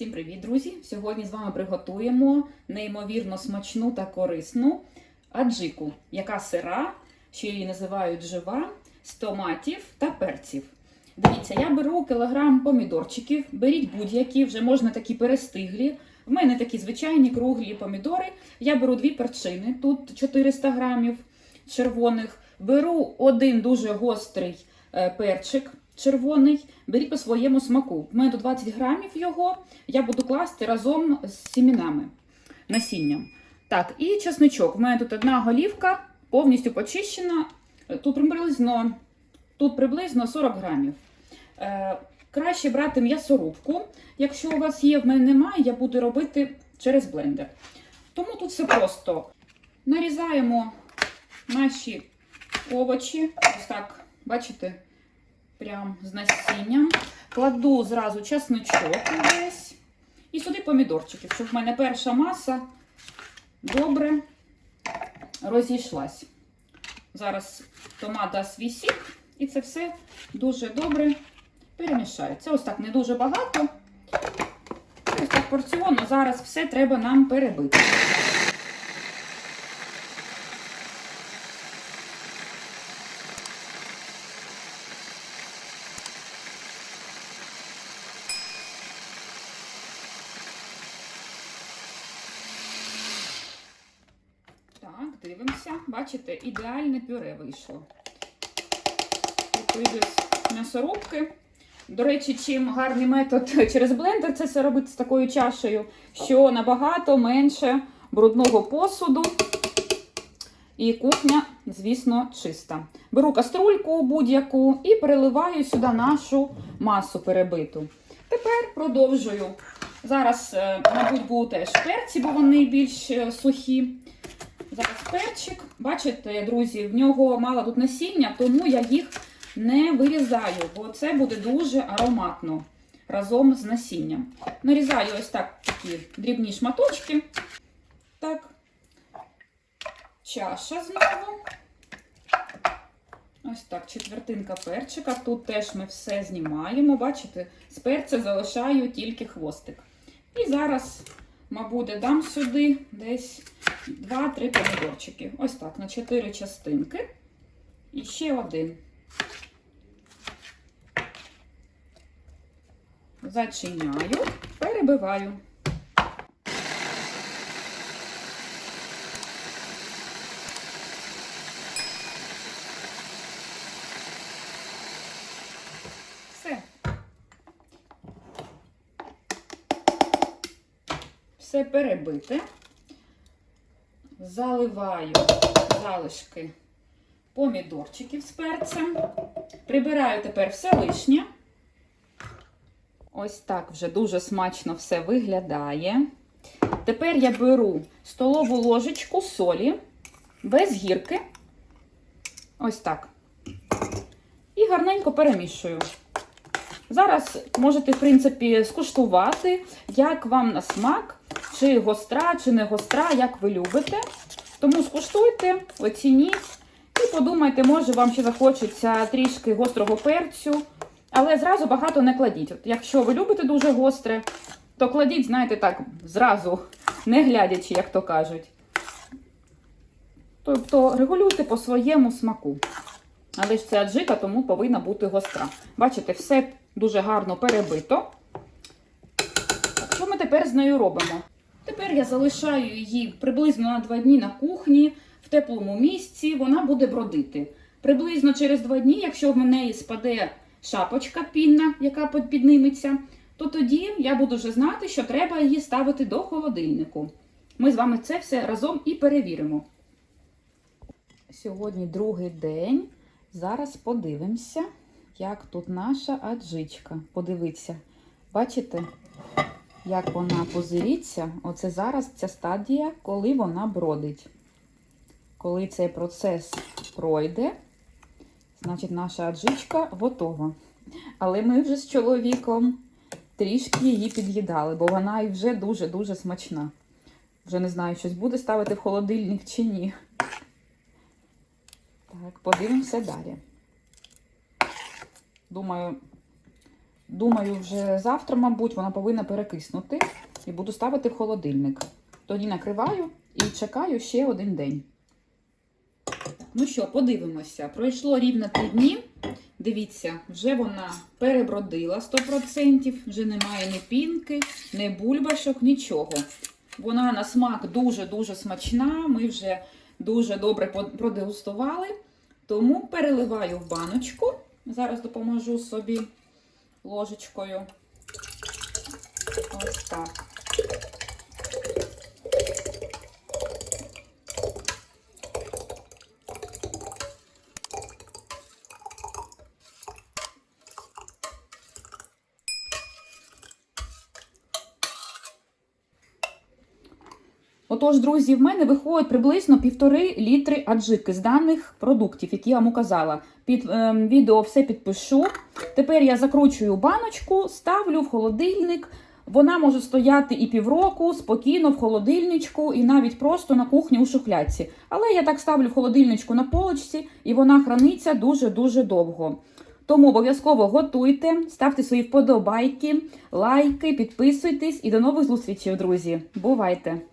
Всім привіт, друзі! Сьогодні з вами приготуємо неймовірно смачну та корисну аджику, яка сира, що її називають жива, з томатів та перців. Дивіться, я беру кілограм помідорчиків, беріть будь-які, вже можна такі перестиглі. В мене такі звичайні круглі помідори. Я беру дві перчини, тут 400 грамів червоних. Беру один дуже гострий перчик червоний. Беріть по своєму смаку. У мене тут 20 грамів його. Я буду класти разом з сімінами, насінням. Так, і чесничок. У мене тут одна голівка, повністю почищена. Тут приблизно, тут приблизно 40 грамів. Е, краще брати м'ясорубку. Якщо у вас є, в мене немає, я буду робити через блендер. Тому тут все просто. Нарізаємо наші овочі. Ось так, бачите, прям з насінням. Кладу зразу чесничок весь. І сюди помідорчики, щоб в мене перша маса добре розійшлась. Зараз томат дасть свій сік, і це все дуже добре перемішається. Ось так не дуже багато. Ось так порціонно. Зараз все треба нам перебити. Так, дивимося. Бачите, ідеальне пюре вийшло. Тут м'ясорубки. До речі, чим гарний метод через блендер це все робити з такою чашею, що набагато менше брудного посуду. І кухня, звісно, чиста. Беру каструльку будь-яку і переливаю сюди нашу масу перебиту. Тепер продовжую. Зараз, е, мабуть, будуть теж перці, бо вони більш е, сухі. Зараз перчик. Бачите, друзі, в нього мало тут насіння, тому я їх не вирізаю, бо це буде дуже ароматно разом з насінням. Нарізаю ось так такі дрібні шматочки. Так. Чаша знову. Ось так, четвертинка перчика. Тут теж ми все знімаємо. Бачите, з перця залишаю тільки хвостик. І зараз, мабуть, дам сюди десь 2-3 помідорчики. Ось так, на 4 частинки. І ще один. Зачиняю, перебиваю. Все. Все перебите. Заливаю залишки помідорчиків з перцем. Прибираю тепер все лишнє. Ось так вже дуже смачно все виглядає. Тепер я беру столову ложечку солі без гірки. Ось так. І гарненько перемішую. Зараз можете, в принципі, скуштувати, як вам на смак, чи гостра, чи не гостра, як ви любите. Тому скуштуйте, оцініть і подумайте, може, вам ще захочеться трішки гострого перцю. Але зразу багато не кладіть. От Якщо ви любите дуже гостре, то кладіть, знаєте, так, зразу, не глядячи, як то кажуть. Тобто регулюйте по своєму смаку. Але ж це аджика, тому повинна бути гостра. Бачите, все дуже гарно перебито. Що ми тепер з нею робимо? Тепер я залишаю її приблизно на 2 дні на кухні, в теплому місці, вона буде бродити. Приблизно через 2 дні, якщо в мене спаде шапочка пінна, яка підніметься, то тоді я буду вже знати, що треба її ставити до холодильнику. Ми з вами це все разом і перевіримо. Сьогодні другий день. Зараз подивимося, як тут наша аджичка. Подивіться, бачите, як вона позиріться? Оце зараз ця стадія, коли вона бродить. Коли цей процес пройде, значить наша аджичка готова. Але ми вже з чоловіком трішки її під'їдали, бо вона і вже дуже-дуже смачна. Вже не знаю, щось буде ставити в холодильник чи ні. Так, подивимося далі. Думаю, думаю, вже завтра, мабуть, вона повинна перекиснути і буду ставити в холодильник. Тоді накриваю і чекаю ще один день. Ну що, подивимося. Пройшло рівно три дні. Дивіться, вже вона перебродила 100%, вже немає ні пінки, ні бульбашок, нічого. Вона на смак дуже-дуже смачна. Ми вже дуже добре продегустували. Тому переливаю в баночку. Зараз допоможу собі ложечкою. Ось так. Отож, друзі, в мене виходить приблизно півтори літри аджики з даних продуктів, які я вам указала. Під ем, відео все підпишу. Тепер я закручую баночку, ставлю в холодильник. Вона може стояти і півроку спокійно в холодильничку, і навіть просто на кухні у шухлядці. Але я так ставлю в холодильничку на полочці, і вона храниться дуже-дуже довго. Тому обов'язково готуйте, ставте свої вподобайки, лайки, підписуйтесь і до нових зустрічей, друзі. Бувайте!